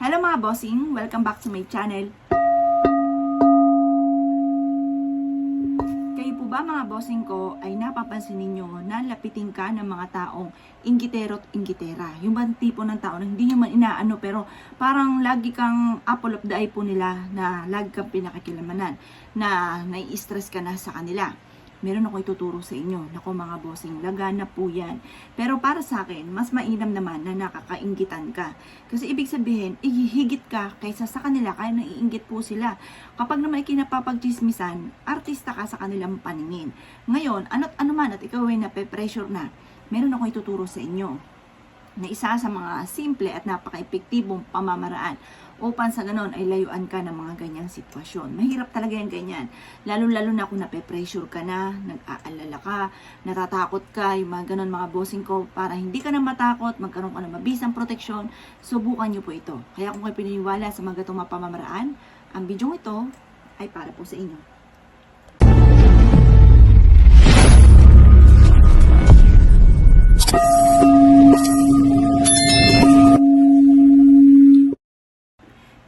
Hello mga bossing! Welcome back to my channel. Kayo po ba mga bossing ko ay napapansin ninyo na lapitin ka ng mga taong inggitero at inggitera? Yung bang tipo ng tao na hindi nyo man inaano pero parang lagi kang apple of the eye po nila na lagi kang pinakikilamanan na nai-stress ka na sa kanila meron ako ituturo sa inyo. Nako mga bossing, lagana po yan. Pero para sa akin, mas mainam naman na nakakaingitan ka. Kasi ibig sabihin, ihihigit ka kaysa sa kanila, kaya naiingit po sila. Kapag naman ikinapapagchismisan, artista ka sa kanilang paningin. Ngayon, ano't ano man at ikaw ay nape-pressure na, meron ako ituturo sa inyo na isa sa mga simple at napaka-epektibong pamamaraan upang sa ganon ay layuan ka ng mga ganyang sitwasyon. Mahirap talaga yung ganyan. Lalo-lalo na kung nape-pressure ka na, nag-aalala ka, natatakot ka, yung mga ganon mga bossing ko, para hindi ka na matakot, magkaroon ka ng mabisang proteksyon, subukan nyo po ito. Kaya kung kayo pininiwala sa mga gatong pamamaraan, ang bidyong ito ay para po sa inyo.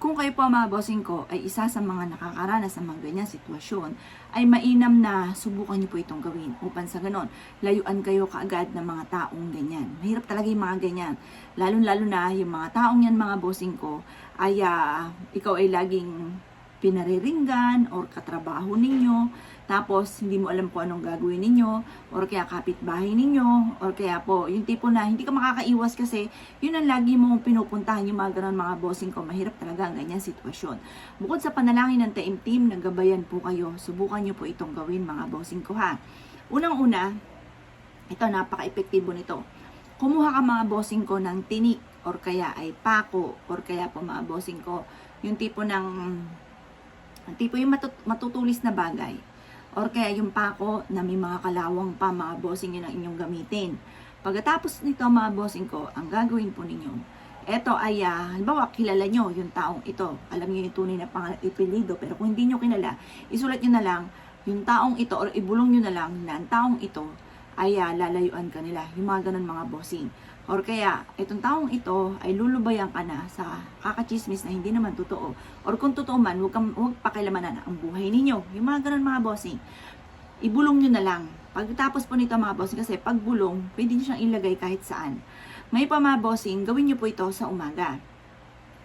Kung kayo po mga bossing ko ay isa sa mga nakakaranas ng mga ganyan sitwasyon, ay mainam na subukan niyo po itong gawin upang sa ganon, layuan kayo kaagad ng mga taong ganyan. Mahirap talaga yung mga ganyan. Lalo-lalo na yung mga taong yan mga bossing ko, ay ah, ikaw ay laging pinariringgan or katrabaho ninyo, tapos hindi mo alam kung anong gagawin ninyo, or kaya kapitbahay ninyo, or kaya po, yung tipo na hindi ka makakaiwas kasi yun ang lagi mong pinupuntahan yung mga ganun mga bossing ko. Mahirap talaga ang ganyan sitwasyon. Bukod sa panalangin ng team, nagabayan po kayo. Subukan nyo po itong gawin mga bossing ko ha. Unang-una, ito napaka-epektibo nito. Kumuha ka mga bossing ko ng tinik or kaya ay pako or kaya po mga bossing ko yung tipo ng tipo yung matut- matutulis na bagay or kaya yung pako na may mga kalawang pa mga bossing yun ang inyong gamitin. Pagkatapos nito mga bossing ko, ang gagawin po ninyo, eto ay, ah, halimbawa, kilala nyo yung taong ito. Alam nyo yung tunay na pangalan, ipilido. Pero kung hindi nyo kilala, isulat nyo na lang yung taong ito or ibulong nyo na lang na ang taong ito ay ah, lalayuan ka nila. Yung mga ganun mga bossing. Or kaya, itong taong ito ay lulubayan ka na sa kakachismis na hindi naman totoo. Or kung totoo man, huwag, kang, huwag pakilamanan ang buhay ninyo. Yung mga ganun mga bossing. Ibulong nyo na lang. Pagkatapos po nito mga bossing, kasi pag bulong, pwede nyo siyang ilagay kahit saan. Ngayon pa mga bossing, gawin nyo po ito sa umaga.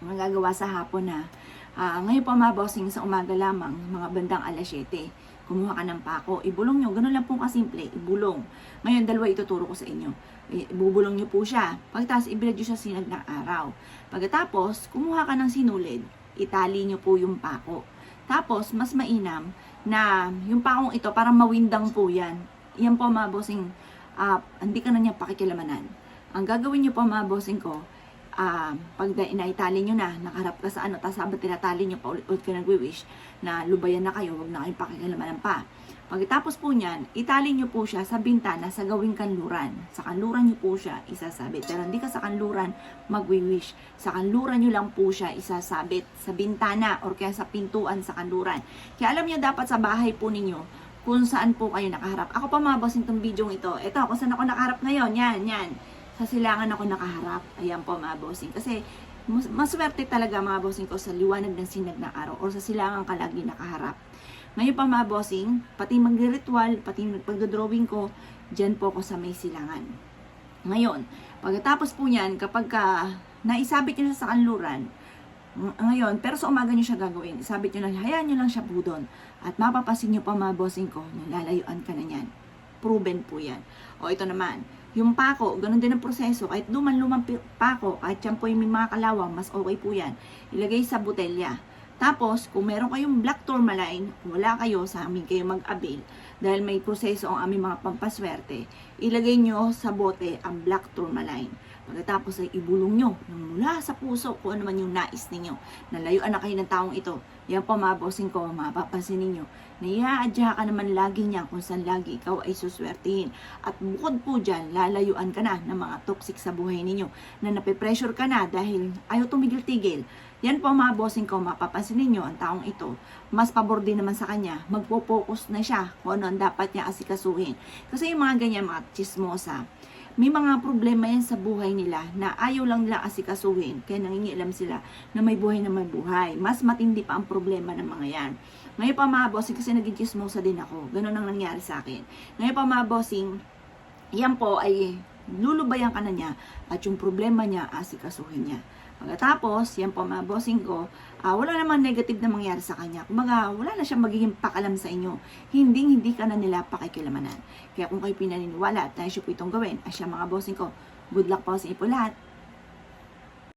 Magagawa sa hapon na. Ah, ngayon pa mga bossing, sa umaga lamang, mga bandang alas 7 kumuha ka ng pako, ibulong nyo, ganun lang po kasimple, ibulong. Ngayon, dalawa ituturo ko sa inyo. Ibubulong nyo po siya. Pagkatapos, ibilad nyo siya sinag ng araw. Pagkatapos, kumuha ka ng sinulid, itali nyo po yung pako. Tapos, mas mainam na yung pakong ito, parang mawindang po yan. Yan po mga bossing, ah, hindi ka na niya pakikilamanan. Ang gagawin nyo po mga bossing ko, ah, pag na- inaitali nyo na, nakaharap ka sa ano, tapos habang tinatali nyo, paulit-ulit ka nagwi-wish na lubayan na kayo, wag na kayong pakikilamanan pa. Pagkatapos po niyan, itali nyo po siya sa bintana sa gawing kanluran. Sa kanluran nyo po siya isasabit. Pero hindi ka sa kanluran magwi-wish. Sa kanluran nyo lang po siya isasabit sa bintana or kaya sa pintuan sa kanluran. Kaya alam nyo dapat sa bahay po ninyo kung saan po kayo nakaharap. Ako pa mga bossing itong video ito. Ito, kung saan ako nakaharap ngayon. Yan, yan sa silangan ako nakaharap. Ayan po mga bossing. Kasi mas- maswerte talaga mga bossing ko sa liwanag ng sinag ng araw or sa silangan ka lagi nakaharap. Ngayon pa mga bossing, pati magre-ritual, pati pagdodrawing ko, dyan po ako sa may silangan. Ngayon, pagkatapos po niyan, kapag ka naisabit nyo siya sa kanluran, ng- ngayon, pero sa umaga nyo siya gagawin. Isabit nyo lang, hayaan nyo lang siya po doon. At mapapasin nyo pa mga bossing ko, na lalayuan ka na niyan. Proven po yan. O ito naman, yung pako, ganun din ang proseso. Kahit luman-lumang pi- pako, kahit yan po yung may mga kalawang, mas okay po yan. Ilagay sa botelya. Tapos, kung meron kayong black tourmaline, wala kayo, sa amin kayo mag-avail. Dahil may proseso ang aming mga pampaswerte, ilagay nyo sa bote ang black tourmaline. Pagkatapos ay ibulong nyo ng mula sa puso kung ano man yung nais ninyo. Nalayuan na kayo ng taong ito. Yan po mga ko, mapapansin ninyo. Naiaadya ka naman lagi niya kung saan lagi ikaw ay suswertihin. At bukod po dyan, lalayuan ka na ng mga toxic sa buhay ninyo. Na nape-pressure ka na dahil ayaw tumigil-tigil. Yan po mga bossing ko, mapapansin ninyo ang taong ito. Mas pabor din naman sa kanya. Magpo-focus na siya kung ano ang dapat niya asikasuhin. Kasi yung mga ganyan, mga chismosa, may mga problema yan sa buhay nila na ayaw lang nila asikasuhin. Kaya nangingialam sila na may buhay na may buhay. Mas matindi pa ang problema ng mga yan. Ngayon pa mga bossing, kasi naging chismosa din ako. Ganun ang nangyari sa akin. Ngayon pa mga bossing, yan po ay lulubayan ka na niya at yung problema niya asikasuhin niya. Pagkatapos, yan po mga bossing ko, ah, wala namang negative na mangyari sa kanya. Kumbaga, wala na siyang magiging pakalam sa inyo. Hindi, hindi ka na nila pakikilamanan. Kaya kung kayo pinaniniwala at siya po itong gawin, ay siya mga bossing ko, good luck po sa inyo po lahat.